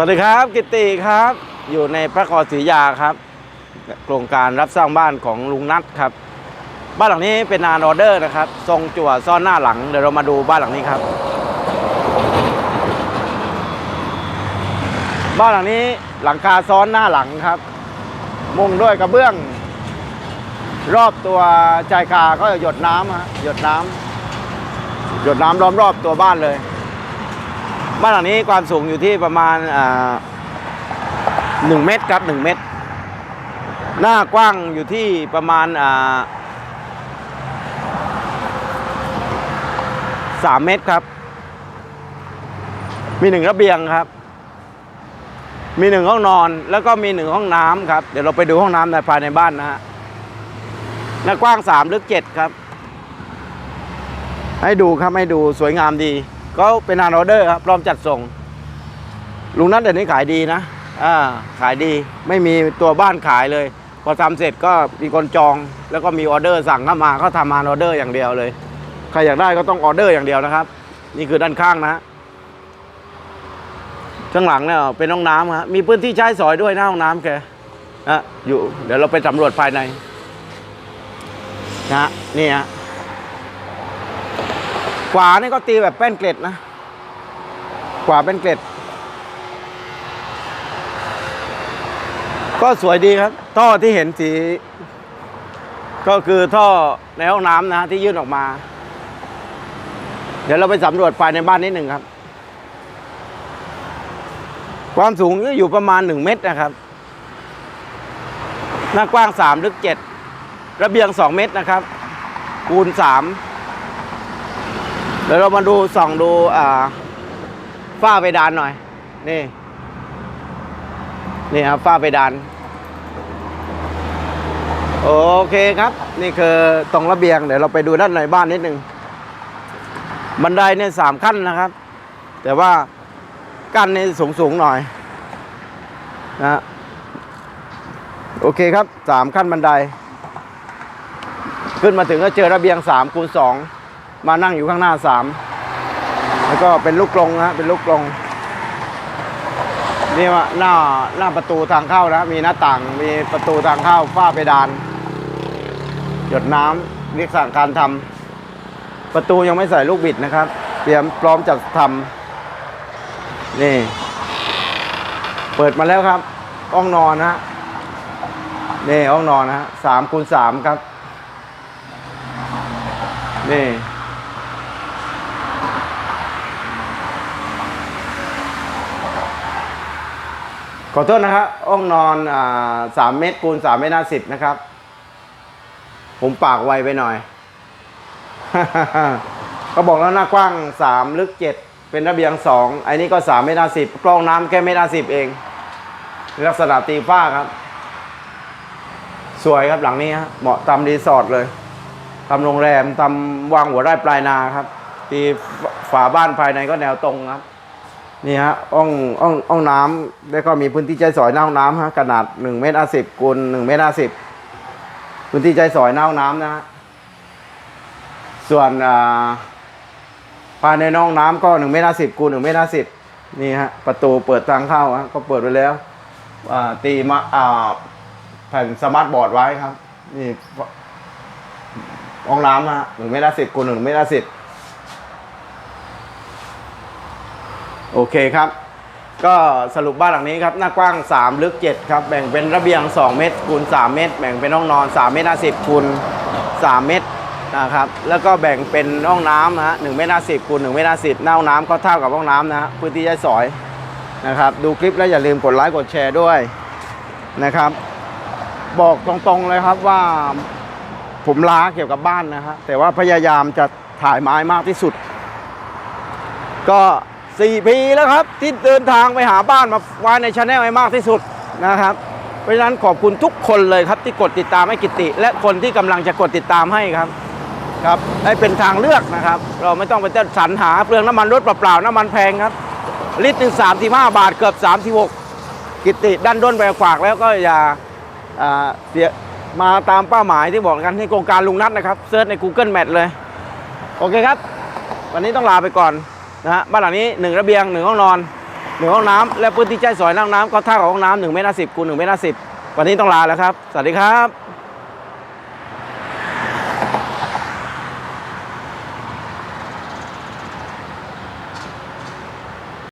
สวัสดีครับ กิตติครับ อยู่ในพระครศรีอยุธยาครับ โครงการรับสร้างบ้านของลุงนัทครับ บ้านหลังนี้เป็นนานออเดอร์นะครับ ทรงจั่วซ่อนหน้าหลัง เดี๋ยวเรามาดูบ้านหลังนี้ครับ บ้านหลังนี้หลังคาซ้อนหน้าหลังครับ มุงด้วยกระเบื้อง รอบตัวชายคาก็หยดน้ำฮะหยดน้ำหยดน้ำล้อมรอบตัวบ้านเลย บ้านหลังนี้ความสูงอยู่ที่ประมาณหนึ่งเมตรครับหนึ่งเมตร หน้ากว้างอยู่ที่ประมาณสามเมตรครับ มีหนึ่งระเบียงครับ มีหนึ่งห้องนอน แล้วก็มีหนึ่งห้องน้ำครับ เดี๋ยวเราไปดูห้องน้ำในภายในบ้านนะฮะหน้ากว้างสามลึกเจ็ดครับ ให้ดูครับให้ดูสวยงามดี ก็เป็นงานออเดอร์ครับพร้อมจัดส่ง ลุงนัทเดี๋ยวนี้ขายดีนะอ่าขายดีไม่มีตัวบ้านขายเลย พอทำเสร็จก็มีคนจอง แล้วก็มีออเดอร์สั่งเข้ามาเขาทำงานออเดอร์อย่างเดียวเลยใครอยากได้ก็ต้องออเดอร์อย่างเดียวนะครับ นี่คือด้านข้างนะข้างหลังเนี่ยเป็นห้องน้ำครับมีพื้นที่ใช้สอยด้วยหน้าห้องน้ำแกนะอยู่ เดี๋ยวเราไปสำรวจภายในนะนี่ฮะ ขวานี่ก็ตีแบบแป้นเกล็ดนะ ขวาเป็นเกล็ด ก็สวยดีครับ ท่อที่เห็นสี ก็คือท่อในห้องน้ำนะฮะที่ยื่นออกมา เดี๋ยวเราไปสำรวจภายในบ้านนิดหนึ่งครับ ความสูงก็อยู่ประมาณหนึ่งเมตรนะครับ หน้ากว้างสามลึกเจ็ดระเบียงสองเมตรนะครับ คูณสาม เดี๋ยวเรามาดูส่องดูอ่าฝ้าเพดานหน่อย นี่ นี่ครับฝ้าเพดาน โอเคครับ นี่คือตรงระเบียง เดี๋ยวเราไปดูด้านในบ้านนิดนึง บันไดเนี่ยสามขั้นนะครับ แต่ว่ากั้นนี่สูงสูงๆหน่อยนะฮะโอเคครับสามขั้นบันได ขึ้นมาถึงก็เจอระเบียงสามคูณสอง มานั่งอยู่ข้างหน้าสามแล้วก็เป็นลูกกรงนะฮะเป็นลูกกรงนี่ว่าหน้าหน้าประตูทางเข้านะ มีหน้าต่างมีประตูทางเข้าฝ้าเพดาน หยดน้ำเรียกสั่งการทำประตูยังไม่ใส่ลูกบิดนะครับ เตรียมพร้อมจะทำนี่ เปิดมาแล้วครับห้องนอนนะฮะนี่ห้องนอนนะฮะสามคูณสามครับ นี่ อโทษนะครับห้องนอนอ่าสามเมตรคูณสามเมตรห้าสิบนะครับ ผมปากไวไปหน่อย ก็บอกแล้วหน้ากว้างสามลึกเจ็ดเป็นระเบียงสองไอ้นี่ก็สามเมตรห้าสิบกรองน้ำแค่เมตรห้าสิบเอง ลักษณะตีฝ้าครับ สวยครับหลังนี้ฮะเหมาะตามรีสอร์ทเลยทำโรงแรมทำวางหัวไร่ปลายนาครับที่ฝาบ้านภายในก็แนวตรงครับ นี่ฮะห้องห้องห้องน้ำแล้วก็มีพื้นที่ใช้สอยหน้าห้องน้ำฮะขนาดหนึ่งเมตรห้าสิบคูณหนึ่งเมตรห้าสิบพื้นที่ใช้สอยหน้าห้องน้ำนะฮะส่วนอ่าภายในห้องน้ำก็หนึ่งเมตรห้าสิบคูณหนึ่งเมตรห้าสิบนี่ฮะประตูเปิดทางเข้าฮะก็เปิดไว้แล้วอ่าตีมาอ่าแผ่นสมาร์ทบอร์ดไว้ครับ นี่ห้องน้ำนะฮะหนึ่งเมตรสิบคูณหนึ่งเมตรสิบ โอเคครับ ก็สรุปบ้านหลังนี้ครับ หน้ากว้าง 3 ลึก 7 ครับ แบ่งเป็นระเบียง 2 เมตรคูณ3 เมตร แบ่งเป็นห้องนอน 3 เมตร50คูณ3 เมตรนะครับ แล้วก็แบ่งเป็นห้องน้ำนะฮะ1เมตร50คูณ1เมตร50หน้าห้องน้ำก็เท่ากับห้องน้ำนะฮะพื้นที่ใช้สอยนะครับ ดูคลิปแล้วอย่าลืมกดไลค์กดแชร์ด้วยนะครับ บอกตรงๆเลยครับว่าผมล้าเกี่ยวกับบ้านนะฮะแต่ว่าพยายามจะถ่ายไม้มากที่สุด ก็ 4 ปีแล้วครับ ที่เดินทางไปหาบ้านมาไว้ในชาแนลให้มากที่สุดนะครับ เพราะฉะนั้นขอบคุณทุกคนเลยครับที่กดติดตามให้กิติ และคนที่กำลังจะกดติดตามให้ครับครับให้เป็นทางเลือกนะครับ เราไม่ต้องไปเต้นสรรหาเปลืองน้ำมันรถเปล่าๆน้ำมันแพงครับ ลิตรหนึ่งสามสิบห้าบาทเกือบสามสิบหกกิติดันด้นไปขวากแล้วก็อย่าอ่าเสียมาตามเป้าหมายที่บอกกันที่โครงการลุงนัทนะครับเซิร์ชใน Google Map เลย โอเคครับ วันนี้ต้องลาไปก่อน นะฮะบ้านหลังนี้หนึ่งระเบียงหนึ่งห้องนอนหนึ่งห้องน้ำและพื้นที่ใช้สอยนั่งน้ำก็เท่ากับห้องน้ำหนึ่งเมตรห้าสิบคูณหนึ่งเมตรห้าสิบวันนี้ต้องลาแล้วครับ สวัสดีครับ